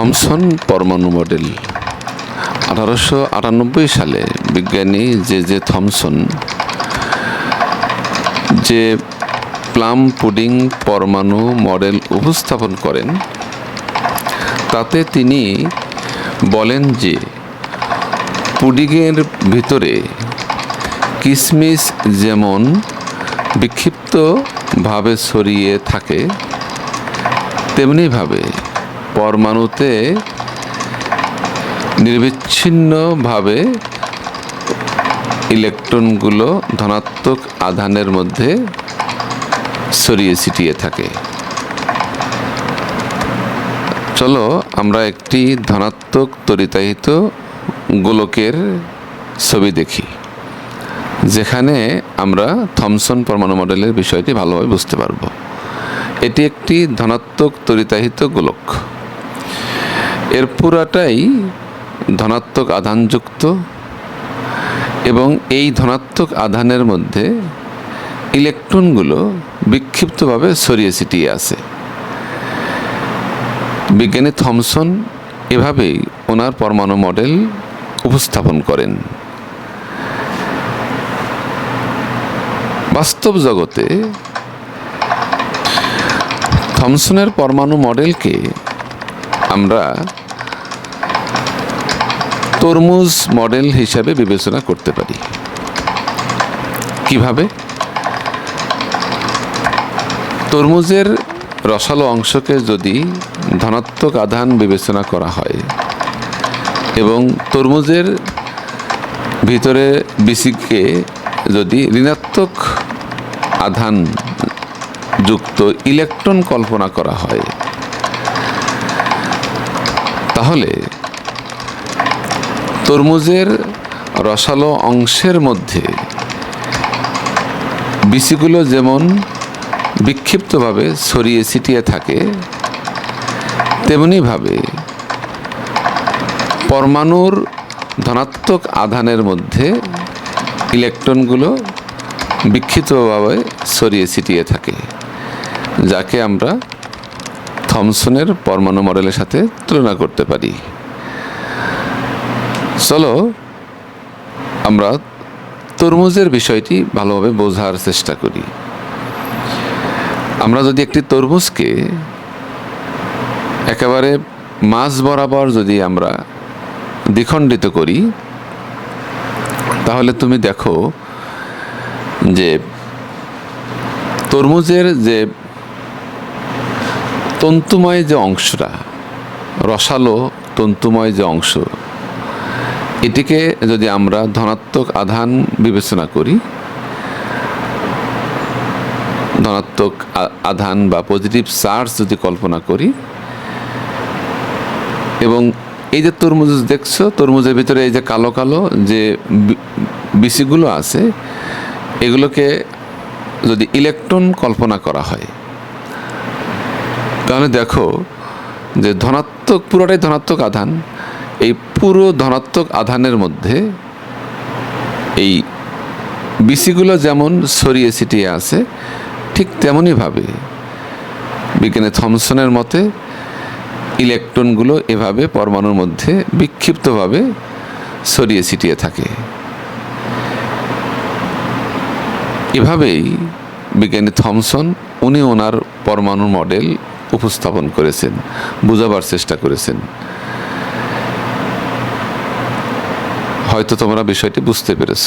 Thomson পরমাণু model. আঠারোশো আটানব্বই সালে বিজ্ঞানী জে জে থমসন যে প্লাম পুডিং পরমাণু মডেল উপস্থাপন করেন, তাতে তিনি বলেন যে পুডিংয়ের ভিতরে কিসমিস যেমন বিক্ষিপ্তভাবে ছড়িয়ে থাকে, তেমনিভাবে পরমাণুতে নির্বিচ্ছিন্নভাবে ইলেকট্রনগুলো ধনাত্মক আধানের মধ্যে ছড়িয়ে ছিটিয়ে থাকে। চলো আমরা একটি ধনাত্মক তরিতাহিত গোলকের ছবি দেখি, যেখানে আমরা থমসন পরমাণু মডেলের বিষয়টি ভালোভাবে বুঝতে পারব। এটি একটি ধনাত্মক তরিতাহিত গোলক। এর পুরাটাই ধনাত্মক আধানযুক্ত এবং এই ধনাত্মক আধানের মধ্যে ইলেকট্রনগুলো বিক্ষিপ্তভাবে ছড়িয়ে ছিটিয়ে আছে। বিজ্ঞানী থমসন এভাবেই ওনার পরমাণু মডেল উপস্থাপন করেন। বাস্তব জগতে থমসনের পরমাণু মডেলকে আমরা তরমুজ মডেল হিসাবে বিবেচনা করতে পারি। কীভাবে? তরমুজের রসালো অংশকে যদি ধনাত্মক আধান বিবেচনা করা হয় এবং তরমুজের ভিতরে বিসিকে যদি ঋণাত্মক আধান যুক্ত ইলেকট্রন কল্পনা করা হয়, তাহলে তরমুজের রসালো অংশের মধ্যে বিচিগুলো যেমন বিক্ষিপ্তভাবে ছড়িয়ে ছিটিয়ে থাকে, তেমনিভাবে পরমাণুর ধনাত্মক আধানের মধ্যে ইলেকট্রনগুলো বিক্ষিপ্তভাবে ছড়িয়ে ছিটিয়ে থাকে, যাকে আমরা থমসনের পরমাণু মডেলের সাথে তুলনা করতে পারি। চলো, আমরা তরমুজের বিষয়টি ভালোভাবে বোঝার চেষ্টা করি। আমরা যদি একটি তরমুজকে একেবারে মাছ বরাবর যদি আমরা দ্বিখণ্ডিত করি, তাহলে তুমি দেখো যে তরমুজের যে তন্তুময় যে অংশটা, রসালো তন্তুময় যে অংশ এটিকে যদি আমরা ধনাত্মক আধান বিবেচনা করি, ধনাত্মক আধান বা পজিটিভ চার্জ যদি কল্পনা করি, এবং এই যে তরমুজ দেখছ, তরমুজের ভিতরে এই যে কালো কালো যে বি- বিচিগুলো আছে, এগুলোকে যদি ইলেকট্রন কল্পনা করা হয়, তাহলে দেখো যে ধনাত্মক, পুরোটাই ধনাত্মক আধান, এই পুরো ধনাত্মক আধানের মধ্যে এই বিসিগুলো যেমন ছড়িয়ে ছিটিয়ে আছে, ঠিক তেমনইভাবে বিজ্ঞানী থমসনের মতে ইলেকট্রনগুলো এভাবে পরমাণুর মধ্যে বিক্ষিপ্তভাবে ছড়িয়ে ছিটিয়ে থাকে। এভাবেই বিজ্ঞানী থমসন উনি ওনার পরমাণু মডেল উপস্থাপন করেছেন, বোঝাবার চেষ্টা করেছেন। হয়তো তোমরা বিষয়টি বুঝতে পেরেছ।